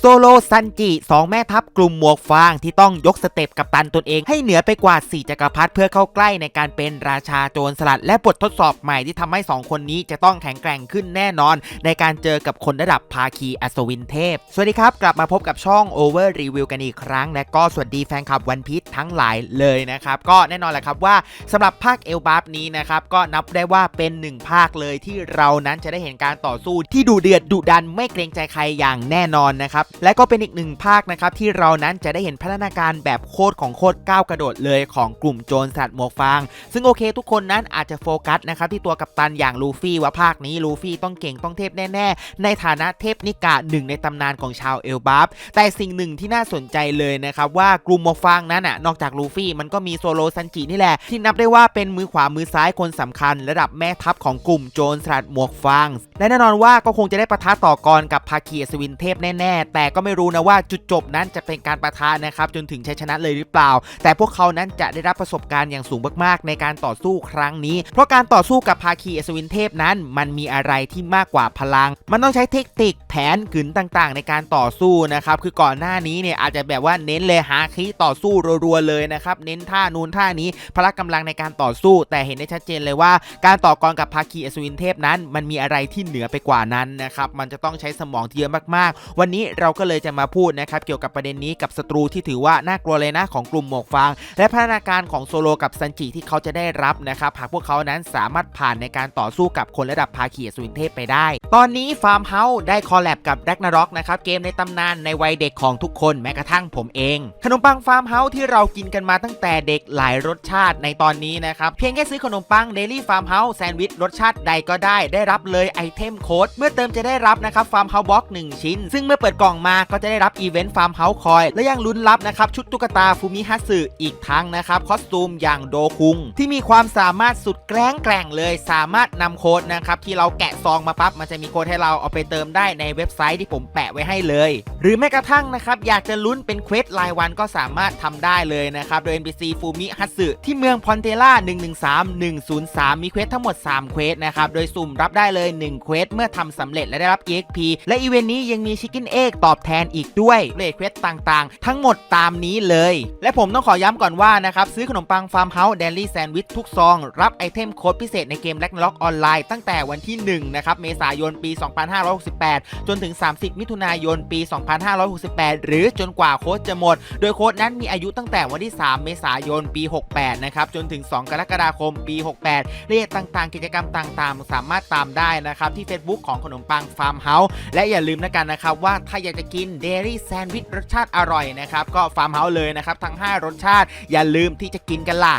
โซโลซันจิสองแม่ทัพกลุ่มหมวกฟางที่ต้องยกสเต็ปกับตันตนเองให้เหนือไปกว่า 4จักรพรรดิเพื่อเข้าใกล้ในการเป็นราชาโจรสลัด และบททดสอบใหม่ที่ทำให้ 2 คนนี้จะต้องแข็งแกร่งขึ้นแน่นอน ในการเจอกับคนระดับภาคีอัศวินเทพ สวัสดีครับ กลับมาพบกับช่อง Over Review กันอีกครั้ง และก็สวัสดีแฟนคลับวันพี e ทั้งหลายเลยนะครับก็แน่นอนแหละครับว่าสำหรับภาคเอลบาฟนี้นะครับก็นับได้ว่าเป็นหนึ่งภาคเลยที่เรานั้นจะได้เห็นการต่อสู้ที่ดุเดือดดุดันไม่เกรงใจใครอย่างแน่นอนนะครับและก็เป็นอีกหนึ่งภาคนะครับที่เรานั้นจะได้เห็นพัฒนาการแบบโคตรของโคตรก้าวกระโดดเลยของกลุ่มโจรสัตว์หมวกฟาง ซึ่งโอเคทุกคนนั้นอาจจะโฟกัสนะครับที่ตัวกัปตันอย่างลูฟี่ว่าภาคนี้ลูฟี่ต้องเก่งต้องเทพแน่ ๆ ในฐานะเทพนิกะหนึ่งในตำนานของชาวเอลบัฟแต่สิ่งหนึ่งที่น่าสนใจเลยนะครับว่ากลุ่มหมวกฟางนั้นอะนอกจากลูฟี่มันก็มีโซโลซันจินี่แหละที่นับได้ว่าเป็นมือขวามือซ้ายคนสำคัญ ระดับแม่ทัพของกลุ่มโจรสลัดหมวกฟางและแน่นอนว่าก็คงจะได้ปะทะต่อกรกับภาคีอัศวินเทพแน่ๆแต่ก็ไม่รู้นะว่าจุดจบนั้นจะเป็นการประทะนะครับจนถึงชัยชนะเลยหรือเปล่า แต่พวกเขานั้นจะได้รับประสบการณ์อย่างสูงมากๆ ในการต่อสู้ครั้งนี้ เพราะการต่อสู้กับภาคีอัศวินเทพนั้น มันมีอะไรที่มากกว่าพลัง มันต้องใช้เทคนิคแผนกึนต่างๆ ในการต่อสู้นะครับคือก่อนหน้านี้เนี่ยอาจจะแบบว่าเน้นเลยหาคีต่อสู้รัวๆเลยนะครับเน้นท่านูนท่านี้พละกำลังในการต่อสู้ แต่เห็นได้ชัดเจนเลยว่า การต่อกรกับภาคีอัศวินเทพนั้น มันมีอะไรที่เหนือไปกว่านั้นนะครับมันจะต้องใช้สมองที่เยอะมากๆ วันนี้เราก็เลยจะมาพูดนะครับเกี่ยวกับประเด็นนี้กับศัตรูที่ถือว่าน่ากลัวเลยนะของกลุ่มหมวกฟาง และพัฒนาการของโซโลกับซันจิที่เขาจะได้รับนะครับหากพวกเขานั้นสามารถผ่านในการต่อสู้กับคนระดับภาคีอัศวินเทพไปได้ ตอนนี้ฟาร์มเฮาส์ได้คอลแลบกับแร็กนาร็อกนะครับเกมในตำนานในวัยเด็กของทุกคนแม้กระทั่งผมเอง ขนมปังฟาร์มเฮาส์ที่เรากินกันมาตั้งแต่เด็กหลายรสชาติในตอนนี้นะครับเพียงแค่ซื้อขนมปังเดลี่ฟาร์มเฮาส์แซนด์วิชรสชาติใดก็ได้ได้รับเลยไอเทมโค้ดเมื่อเติมจะได้รับนะครับฟาร์มเฮาส์บ็อกหนึ่งชิ้น ซึ่งเมื่อเปิดกล่องมาก็จะได้รับอีเวนต์ฟาร์มเฮาส์คอย และยังลุ้นรับนะครับชุดตุ๊กตาฟูมิฮัตสึอีกทั้งนะครับคอสตูมอย่างโดคุง ที่มีความสามารถสุดแกล้งแกร่งเลย สามารถนำโค้ดนะครับที่เราแกะซองมาปั๊บมันจะมีโค้ดให้เราเอาไปเติมได้ในเว็บไซต์ที่ผมแปะไว้ให้เลย หรือแม้กระทั่งนะครับอยากจะลุ้นเป็นเควสรายวันก็สามารถทำได้เลยนะครับโดย NPC ฟูมิฮัตสึที่เมืองพอนเทล่า113 103 มีเควสทั้งหมด 3 เควสนะครับโดยสุ่มรับได้เลย1เควสเมื่อทำสำเร็จและได้รับ EXP และอีเวนต์นี้ยังมีชิคกินเอ็กตออบแทนอีกด้วยเลทเควสต่างๆ ทั้งหมดตามนี้เลย และผมต้องขอย้ำก่อนว่านะครับ ซื้อขนมปังฟาร์มเฮาส์เดลี่แซนด์วิชทุกซอง รับไอเทมโค้ดพิเศษในเกมแล็กล็อกออนไลน์ตั้งแต่วันที่ 1 นะครับ เมษายนปี 2568 จนถึง 30 มิถุนายนปี 2568 หรือจนกว่าโค้ดจะหมด โดยโค้ดนั้นมีอายุตั้งแต่วันที่ 3 เมษายนปี 68 นะครับ จนถึง 2 กรกฎาคมปี 68รายละเอียดต่างๆ กิจกรรมต่างๆ สามารถตามได้นะครับที่ Facebook ของขนมปังฟาร์มเฮาส์และอย่าลืมนะกันนะครับว่าถ้าอยากจะกินเดลี่แซนด์วิชรสชาติอร่อยนะครับ ก็ฟาร์มเฮาส์เลยนะครับ ทั้ง 5 รสชาติอย่าลืมที่จะกินกันล่ะ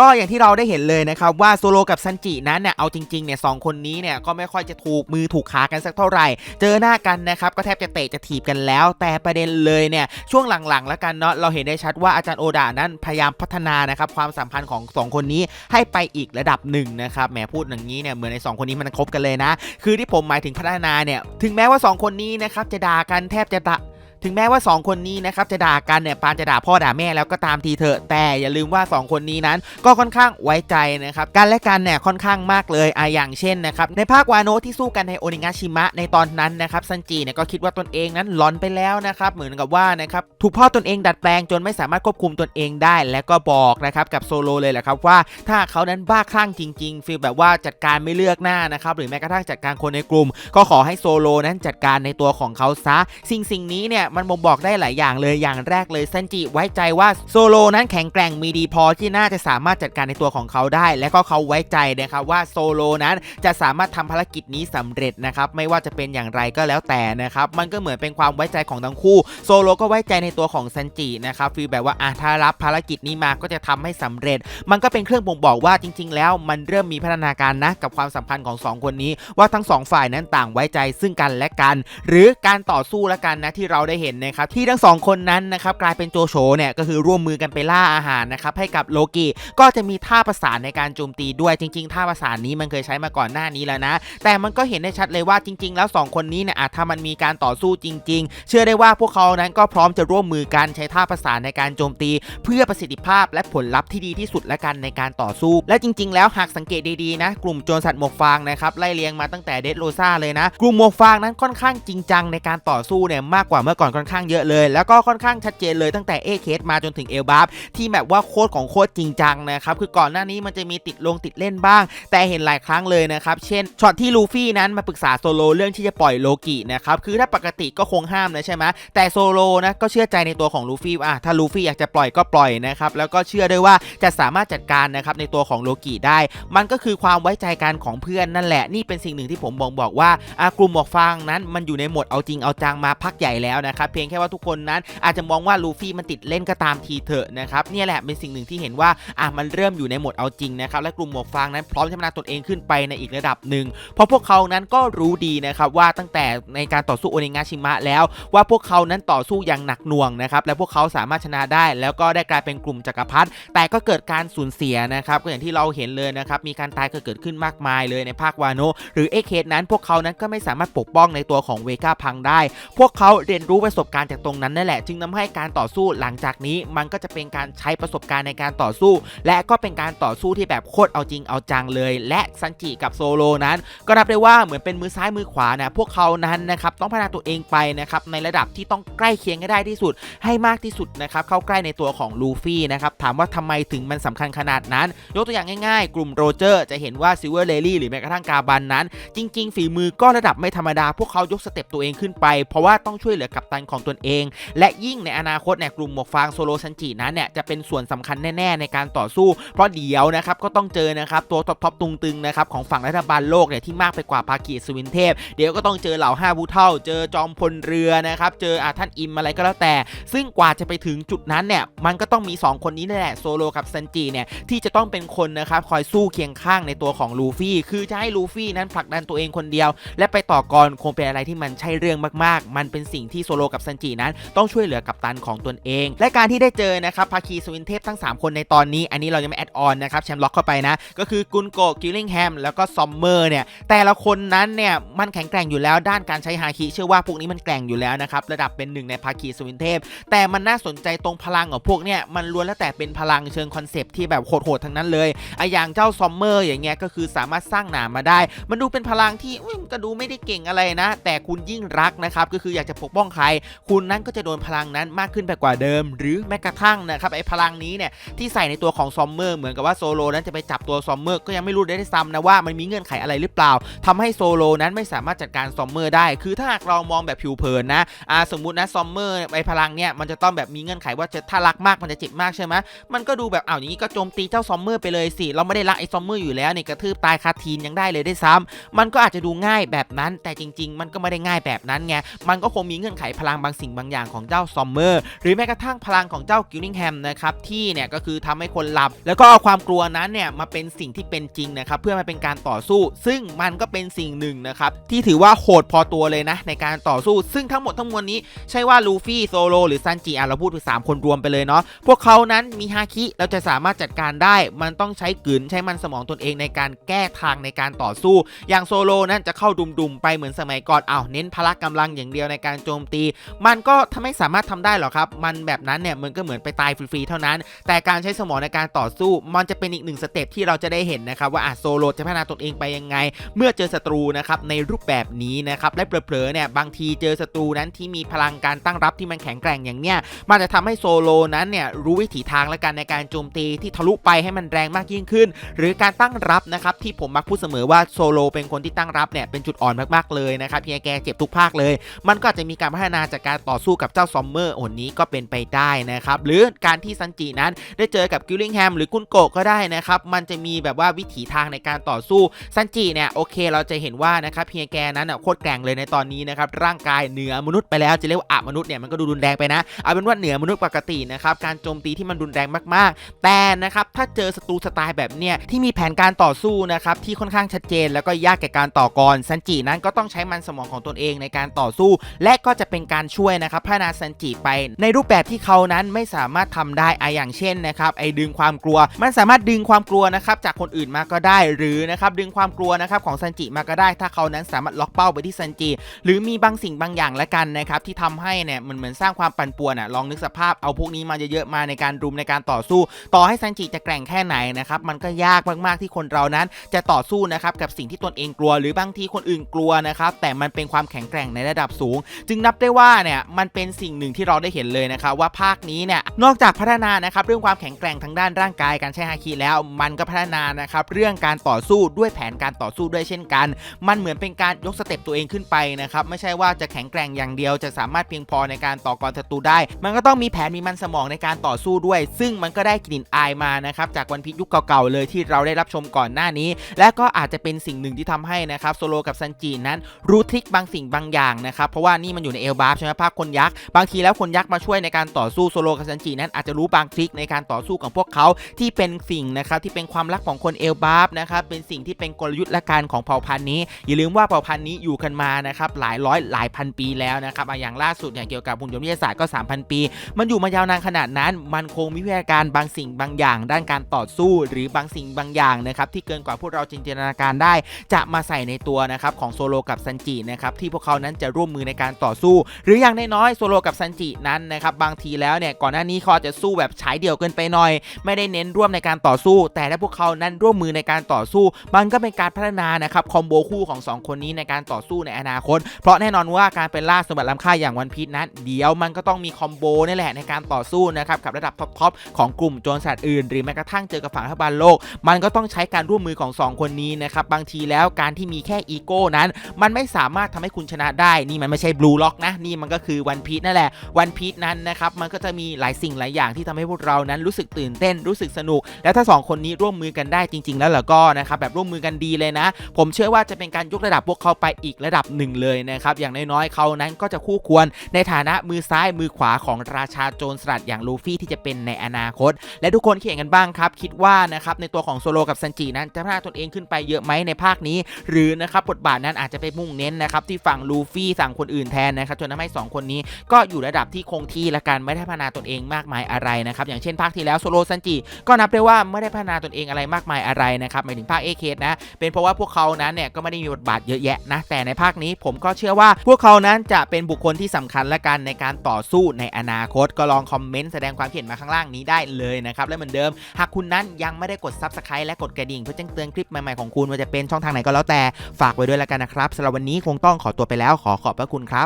ก็อย่างที่เราได้เห็นเลยนะครับว่าโซโลกับซันจินั้นเนี่ยเอาจริงๆเนี่ยสองคนนี้เนี่ยก็ไม่ค่อยจะถูกมือถูกขากันสักเท่าไหร่ เจอหน้ากันนะครับก็แทบจะเตะจะถีบกันแล้ว แต่ประเด็นเลยเนี่ยช่วงหลังๆ แล้วกันเนาะเราเห็นได้ชัดว่าอาจารย์โอดานั้นพยายามพัฒนานะครับความสัมพันธ์ของสองคนนี้ให้ไปอีกระดับหนึ่งนะครับแหมพูดอย่างนี้เนี่ยเหมือนในสองคนนี้มันคบกันเลยนะ คือที่ผมหมายถึงพัฒนาเนี่ยถึงแม้ว่าสองคนนี้นะครับจะด่ากันแทบจะด่า ถึงแม้ว่า 2 คนนี้นะครับจะด่ากันเนี่ยปานจะด่าพ่อด่าแม่แล้วก็ตามทีเถอะ แต่อย่าลืมว่า 2 คนนี้นั้น ก็ค่อนข้างไว้ใจนะครับกันและกันเนี่ยค่อนข้างมากเลยอะอย่างเช่นนะครับในภาควาโนะที่สู้กันในโอนิงาชิมะในตอนนั้นนะครับซันจิเนี่ยก็คิดว่าตนเองนั้นหลอนไปแล้วนะครับเหมือนกับว่านะครับถูกพ่อตนเองดัดแปลงจนไม่สามารถควบคุมตนเองได้และก็บอกนะครับกับโซโลเลยแหละครับว่าถ้าเขานั้นบ้าคลั่งจริงๆฟีลแบบว่าจัดการไม่เลือกหน้านะครับหรือแม้กระทั่งจัดการคนในกลุ่ม ก็ขอให้โซโลนั้นจัดการในตัวของเขาซะสิ่งสิ่งนี้เนี่ยมันบ่งบอกได้หลายอย่างเลยอย่างแรกเลยซันจิไว้ใจว่าโซโลนั้นแข็งแกร่งมีดีพอที่น่าจะสามารถจัดการในตัวของเขาได้ และก็เขาไว้ใจนะครับว่าโซโลนั้นจะสามารถทำภารกิจนี้สำเร็จนะครับไม่ว่าจะเป็นอย่างไรก็แล้วแต่นะครับมันก็เหมือนเป็นความไว้ใจของทั้งคู่โซโลก็ไว้ใจในตัวของซันจินะครับฟีลแบบว่าอะถ้ารับภารกิจนี้มาก็จะทำให้สำเร็จ มันก็เป็นเครื่องบ่งบอกว่าจริง ๆ แล้วมันเริ่มมีพัฒนาการนะกับความสัมพันธ์ของสองคนนี้ ว่าทั้งสองฝ่ายนั้นต่างไว้ใจซึ่งกันและกัน หรือการต่อสู้ละกันนะที่เราได้เห็นนะครับที่ทั้งสองคนนั้นนะครับกลายเป็นโจโฉเนี่ยก็คือร่วมมือกันไปล่าอาหารนะครับให้กับโลกิก็จะมีท่าประสานในการโจมตีด้วยจริง ๆ ท่าประสานนี้มันเคยใช้มาก่อนหน้านี้แล้วนะ แต่มันก็เห็นได้ชัดเลยว่าจริง ๆ แล้วสองคนนี้เนี่ยอาจถ้ามันมีการต่อสู้จริง ๆ เชื่อได้ว่าพวกเขานั้นก็พร้อมจะร่วมมือกันใช้ท่าประสานในการโจมตี เพื่อประสิทธิภาพและผลลัพธ์ที่ดีที่สุดและกันในการต่อสู้ และจริง ๆ แล้วหากสังเกตดีๆนะกลุ่มโจรสัตว์หมวกฟางนะครับไล่เลียงมาตั้งแต่เดดโรซาเลยนะ กลุ่มหมวกฟางนั้นค่อนข้างจริงจังในการต่อสู้เนี่ยมากกว่าเมื่อก่ค่อนข้างเยอะเลย แล้วก็ค่อนข้างชัดเจนเลยตั้งแต่เอเคสมาจนถึงเอลบัฟที่แบบว่าโคตรของโคตรจริงจังนะครับคือก่อนหน้านี้มันจะมีติดลงติดเล่นบ้าง แต่เห็นหลายครั้งเลยนะครับเช่นช็อตที่ลูฟี่นั้นมาปรึกษาโซโลเรื่องที่จะปล่อยโลกินะครับคือถ้าปกติก็คงห้ามนะใช่ไหมแต่โซโลนะก็เชื่อใจในตัวของลูฟี่อะถ้าลูฟี่อยากจะปล่อยก็ปล่อยนะครับแล้วก็เชื่อด้วยว่าจะสามารถจัดการนะครับในตัวของโลกิได้ มันก็คือความไว้ใจกันของเพื่อนนั่นแหละนี่เป็นสิ่งหนึ่งที่ผมบอกบอกว่า กลุ่มหมวกฟางนั้นมันอยู่ในโหมดเอาจริงเอาจังมาพักใหญ่แล้วนะครับเพียงแค่ว่าทุกคนนั้นอาจจะมองว่าลูฟี่มันติดเล่นก็ตามทีเถอะนะครับเนี่ยแหละเป็นสิ่งหนึ่งที่เห็นว่าอะมันเริ่มอยู่ในหมดเอาจริงนะครับและกลุ่มหมวกฟางนั้นพร้อมจะพัฒนาตนเองขึ้นไปในอีกระดับหนึ่งเพราะพวกเขานั้นก็รู้ดีนะครับว่าตั้งแต่ในการต่อสู้โอเนงาชิมะแล้ว ว่าพวกเขานั้นต่อสู้อย่างหนักหน่วงนะครับและพวกเขาสามารถชนะได้ แล้วก็ได้กลายเป็นกลุ่มจักรพรรดิแต่ก็เกิดการสูญเสียนะครับก็อย่างที่เราเห็นเลยนะครับมีการตายเกิดขึ้นมากมายเลยในภาควาโนหรือเอเคสนั้นพวกเขานั้นก็ไม่สามารถปกป้องในตัวของเวก้าพังได้ พวกเขาเรียนรู้ประสบการณ์จากตรงนั้นนั่นแหละ จึงทำให้การต่อสู้หลังจากนี้มันก็จะเป็นการใช้ประสบการณ์ในการต่อสู้ และก็เป็นการต่อสู้ที่แบบโคตรเอาจริงเอาจังเลย และซันจิกับโซโลนั้น ก็นับได้ว่าเหมือนเป็นมือซ้ายมือขวานะพวกเขานั้นนะครับต้องพัฒนาตัวเองไปนะครับในระดับที่ต้องใกล้เคียงให้ได้ที่สุด ให้มากที่สุดนะครับเข้าใกล้ในตัวของลูฟี่นะครับถามว่าทำไมถึงมันสำคัญขนาดนั้น ยกตัวอย่างง่ายๆ กลุ่มโรเจอร์จะเห็นว่าซิลเวอร์เลลี่หรือแม้กระทั่งกาบันนั้น จริง ๆ ฝีมือก็ระดับไม่ธรรมดา พวกเขายกสเต็ปตัวเองขึ้นไป เพราะว่าต้องช่วยเหลือกัปตันของตนเอง และยิ่งในอนาคตเนี่ยกลุ่มหมวกฟางโซโลซันจินั้นเนี่ยจะเป็นส่วนสำคัญแน่ ๆ ในการต่อสู้ เพราะเดี๋ยวนะครับก็ต้องเจอนะครับตัวท็อปทตุงตึงนะครับของฝั่งรัฐบาลโลกเนี่ยที่มากไปกว่าภาคีสวินเทพ เดี๋ยวก็ต้องเจอเหล่าห้าผู้เท่า เจอจอมพลเรือนะครับเจออาท่านอิมอะไรก็แล้วแต่ ซึ่งกว่าจะไปถึงจุดนั้นเนี่ยมันก็ต้องมี 2 คนนี้นั่นแหละโซโลกับซันจิเนี่ยที่จะต้องเป็นคนนะครับคอยสู้เคียงข้างในตัวของลูฟี่ คือจะให้ลูฟี่นั้นผลักดันตัวเองคนเดียว และไปต่อกรคงเป็นอะไรที่มันใช่เรื่องมากๆ มันเป็นสิ่งที่โซโลกับซันจินั้น ต้องช่วยเหลือกับตันของตนเอง และการที่ได้เจอนะครับภาคีสวินเทพทั้ง 3 คนในตอนนี้ อันนี้เรายังไม่แอดออนนะครับแชมป์ล็อกเข้าไปนะ ก็คือกุนโกกิลลิงแฮมแล้วก็ซอมเมอร์เนี่ยแต่ละคนนั้นเนี่ยมันแข็งแกร่งอยู่แล้วด้านการใช้ฮาคิเชื่อว่าพวกนี้มันแกร่งอยู่แล้วนะครับระดับเป็นหนึ่งในภาคีสวินเทพ แต่มันน่าสนใจตรงพลังของพวกเนี่ยมันล้วนแล้วแต่เป็นพลังเชิงคอนเซปที่แบบโหดๆทั้งนั้นเลยไออย่างเจ้าซอมเมอร์อย่างเงี้ยก็คือสามารถสร้างหนามมาได้ มันดูเป็นพลังที่ก็ดูไม่ได้เก่งอะไรนะ แต่คุณยิ่งรักนะครับก็คืออยากจะปกป้องใครคุณนั้นก็จะโดนพลังนั้นมากขึ้นไปกว่าเดิม หรือแม้กระทั่งนะครับไอ้พลังนี้เนี่ยที่ใส่ในตัวของซอมเมอร์เหมือนกับว่าโซโลนั้นจะไปจับตัวซอมเมอร์ก็ยังไม่รู้ได้ซ้ำนะว่ามันมีเงื่อนไขอะไรหรือเปล่าทำให้โซโลนั้นไม่สามารถจัดการซอมเมอร์ได้ คือถ้าหากเรามองแบบผิวเผินนะอ่าสมมตินะซอมเมอร์ไอ้พลังเนี่ยมันจะต้องแบบมีเงื่อนไขว่าจะถ้ารักมากมันจะเจ็บมากใช่ไหมมันก็ดูแบบอ้าวอย่างนี้ก็โจมตีเจ้าซอมเมอร์ไปเลยสิเราไม่ได้รักไอ้ซอมเมอร์อยู่แล้วเนี่ยกระทืบตายคาทีนยังได้เลยได้ซ้ำมันก็อาจจะดูง่ายแบบนั้น แต่จริง ๆ มันก็ไม่ได้ง่ายแบบนั้นไงมันก็คงมีเงื่อนไขพพลังบางสิ่งบางอย่างของเจ้าซอมเมอร์หรือแม้กระทั่งพลังของเจ้ากิลลิงแฮมนะครับที่เนี่ยก็คือทำให้คนหลับ แล้วก็เอาความกลัวนั้นเนี่ยมาเป็นสิ่งที่เป็นจริงนะครับเพื่อมาเป็นการต่อสู้ ซึ่งมันก็เป็นสิ่งหนึ่งนะครับที่ถือว่าโหดพอตัวเลยนะในการต่อสู้ ซึ่งทั้งหมดทั้งมวลนี้ใช่ว่าลูฟี่โซโลหรือซันจิอะเราพูดถึงสามคนรวมไปเลยเนาะพวกเขานั้นมีฮาคิเราจะสามารถจัดการได้ มันต้องใช้กลืนใช้มันสมองตนเองในการแก้ทางในการต่อสู้ อย่างโซโลนั้นจะเข้าดุมๆไปเหมือนสมัยก่อนอ้าวเน้นพละกำลังอย่างเดียวในการโจมตีมันก็ทำไม่สามารถทำได้หรอกครับ มันแบบนั้นเนี่ยมันก็เหมือนไปตายฟรีๆเท่านั้น แต่การใช้สมองในการต่อสู้ มันจะเป็นอีกหนึ่งสเต็ปที่เราจะได้เห็นนะครับว่าอะโซโลจะพัฒนาตนเองไปยังไง เมื่อเจอศัตรูนะครับในรูปแบบนี้นะครับและเผลอๆเนี่ยบางทีเจอศัตรูนั้นที่มีพลังการตั้งรับที่มันแข็งแกร่งอย่างเนี้ยมันจะทำให้โซโลนั้นเนี่ยรู้วิถีทางและการในการโจมตีที่ทะลุไปให้มันแรงมากยิ่งขึ้น หรือการตั้งรับนะครับที่ผมมักพูดเสมอว่าโซโลเป็นคนที่ตั้งรับเนี่ยเป็นจุดอ่อนมากๆเลยนะครับเฮียแกเจ็บทุกภาคเลย มันก็จะมีการพัฒนาจากการต่อสู้กับเจ้าซอมเมอร์โอนนี้ก็เป็นไปได้นะครับ หรือการที่ซันจินั้นได้เจอกับกิลลิงแฮมหรือกุนโกะก็ได้นะครับ มันจะมีแบบว่าวิถีทางในการต่อสู้ซันจิเนี่ยโอเค เราจะเห็นว่านะครับเฮียแกนั้นโคตรแกร่งเลยในตอนนี้นะครับร่างกายเหนือมนุษย์ไปแล้วจะเรียกว่าอะมนุษย์เนี่ยมันก็ดูรุนแรงไปนะเอาเป็นว่าเหนือมนุษย์ปกตินะครับการโจมตีที่มันรุนแรงมากๆ แต่นะครับถ้าเจอศัตรูสไตล์แบบเนี้ยที่มีแผนการต่อสู้นะครับที่ค่อนข้างชัดเจน แล้วก็ยากแก่การต่อกรซันจินั้นก็ต้องใช้มันสมองของตนเองในการต่อสู้ และก็จะเป็นการช่วยนะครับพัฒนาซันจิไป ในรูปแบบที่เขานั้นไม่สามารถทำได้ออย่างเช่นนะครับไอ้ดึงความกลัว มันสามารถดึงความกลัวนะครับจากคนอื่นมาก็ได้ หรือนะครับดึงความกลัวนะครับของซันจิมาก็ได้ ถ้าเขานั้นสามารถล็อกเป้าไปที่ซันจิหรือมีบางสิ่งบางอย่างละกันนะครับที่ทำให้เนี่ยมันเหมือนสร้างความปั่นป่วนอะลองนึกสภาพเอาพวกนี้มาเยอะๆมาในการรุมในการต่อสู้ ต่อให้ซันจิจะแกร่งแค่ไหนนะครับมันก็ยากมากๆที่คนเรานั้นจะต่อสู้นะครับกับสิ่งที่ตนเองกลัว หรือบางทีคนอื่นกลัวนะครับแต่มันเป็นความแข็งแกร่งในระดับสูง จึงนับได้ว่าเนี่ยมันเป็นสิ่งหนึ่งที่เราได้เห็นเลยนะครับว่าภาคนี้เนี่ยนอกจากพัฒนานะครับเรื่องความแข็งแกร่งทางด้านร่างกายการใช้ฮาคิแล้วมันก็พัฒนานะครับเรื่องการต่อสู้ด้วยแผนการต่อสู้ด้วยเช่นกัน มันเหมือนเป็นการยกสเต็ปตัวเองขึ้นไปนะครับไม่ใช่ว่าจะแข็งแกร่งอย่างเดียวจะสามารถเพียงพอในการต่อกรศัตรูได้ มันก็ต้องมีแผนมีมันสมองในการต่อสู้ด้วย ซึ่งมันก็ได้กลิ่นอายมานะครับจากวันพียุคเก่าๆเลยที่เราได้รับชมก่อนหน้านี้ และก็อาจจะเป็นสิ่งหนึ่งที่ทำให้นะครับโซโลกับซันจินั้นรู้ทริคบางสิ่งบางอย่างนะครับเพราะว่านี่มันอยู่ในเอลบาฟใช่ไหมภาคคนยักษ์บางทีแล้วคนยักษ์มาช่วยในการต่อสู้โซโลกับซันจินั้นอาจจะรู้บางทริคในการต่อสู้ของพวกเขาที่เป็นสิ่งนะครับที่เป็นความรักของคนเอลบาฟนะครับเป็นสิ่งที่เป็นกลยุทธ์และการของเผ่าพันธุ์นี้ อย่าลืมว่าเผ่าพันธุ์นี้อยู่กันมานะครับหลายร้อยหลายพันปีแล้วนะครับอะอย่างล่าสุดอย่างเกี่ยวกับหุ่นยนต์วิทยาศาสตร์ก็ 3,000 ปี มันอยู่มายาวนานขนาดนั้น มันคงมีวิทยาการบางสิ่งบางอย่าง ด้านการต่อสู้หรือบางสิ่งบางอย่างนะครับที่เกินกว่าพวกเราจินตนาการได้ จะมาใส่ในตัวนะครับของโซโลกับซันจินะครับที่พวกเขานั้นจะร่วมมือในการต่อสู้หรืออย่างน้อยๆโซโลกับซันจินั้นนะครับบางทีแล้วเนี่ยก่อนหน้านี้เขาจะสู้แบบฉายเดี่ยวเกินไปหน่อย ไม่ได้เน้นร่วมในการต่อสู้ แต่ถ้าพวกเขานั้นร่วมมือในการต่อสู้ มันก็เป็นการพัฒนานะครับคอมโบคู่ของสองคนนี้ในการต่อสู้ในอนาคต เพราะแน่นอนว่าการเป็นล่าสมบัติล้ำค่าอย่างวันพีชนั้น เดี๋ยวมันก็ต้องมีคอมโบนี่แหละในการต่อสู้นะครับกับระดับท็อปๆของกลุ่มโจรสัตว์อื่น หรือแม้กระทั่งเจอกับฝั่งรัฐบาลโลก มันก็ต้องใช้การร่วมมือของสองคนนี้นะครับบางทีแล้วการที่มีแค่อีโก้นั้น มันไม่สามารถทำให้คุณชนะได้นี่มันไม่ใช่บลูล็อกนะนี่มันก็คือวันพีชนั่นแหละวันพีชนั้นนะครับมันก็จะมีหลายสิ่งหลายอย่างที่ทำให้พวกเรานั้นรู้สึกตื่นเต้นรู้สึกสนุก และถ้า 2 คนนี้ร่วมมือกันได้จริง ๆ แล้วล่ะก็นะครับแบบร่วมมือกันดีเลยนะ ผมเชื่อว่าจะเป็นการยกระดับพวกเขาไปอีกระดับหนึ่งเลยนะครับอย่างน้อยๆเขานั้นก็จะคู่ควรในฐานะมือซ้ายมือขวาของราชาโจรสลัดอย่างลูฟี่ที่จะเป็นในอนาคต และทุกคนคิดเห็นกันบ้างครับ คิดว่านะครับในตัวของโซโลกับซันจินั้นจะพัฒนาตนเองขึ้นไปเยอะไหมในภาคนี้ หรือนะครับบทบาทนั้นอาจจะไปมุ่งเน้นนะครับที่ฝั่งลูฟี่สั่งคนอื่นแทนนะครับจนทำให้สองคนนี้ก็อยู่ระดับที่คงที่ละกันไม่ได้พัฒนาตนเองมากมายอะไรนะครับอย่างเช่นภาคที่แล้วโซโลซันจิก็นับได้ว่าไม่ได้พัฒนาตนเองอะไรมากมายอะไรนะครับหมายถึงภาคเอเคสนะเป็นเพราะว่าพวกเขานั้นเนี่ยก็ไม่ได้มีบทบาทเยอะแยะนะแต่ในภาคนี้ผมก็เชื่อว่าพวกเขานั้นจะเป็นบุคคลที่สำคัญละกันในการต่อสู้ในอนาคตก็ลองคอมเมนต์แสดงความคิดเห็นมาข้างล่างนี้ได้เลยนะครับและเหมือนเดิม หากคุณนั้นยังไม่ได้กด Subscribe และกดกระดิ่งเพื่อแจ้งเตือนคลิปใหม่ๆของคุณว่าจะเป็นช่องทางไหนก็แล้วแต่ฝากไว้ด้วยล้วกันนะครับสำหรับวันนี้คงต้องขอตัวไปแล้วขอขอบพระคุณครับ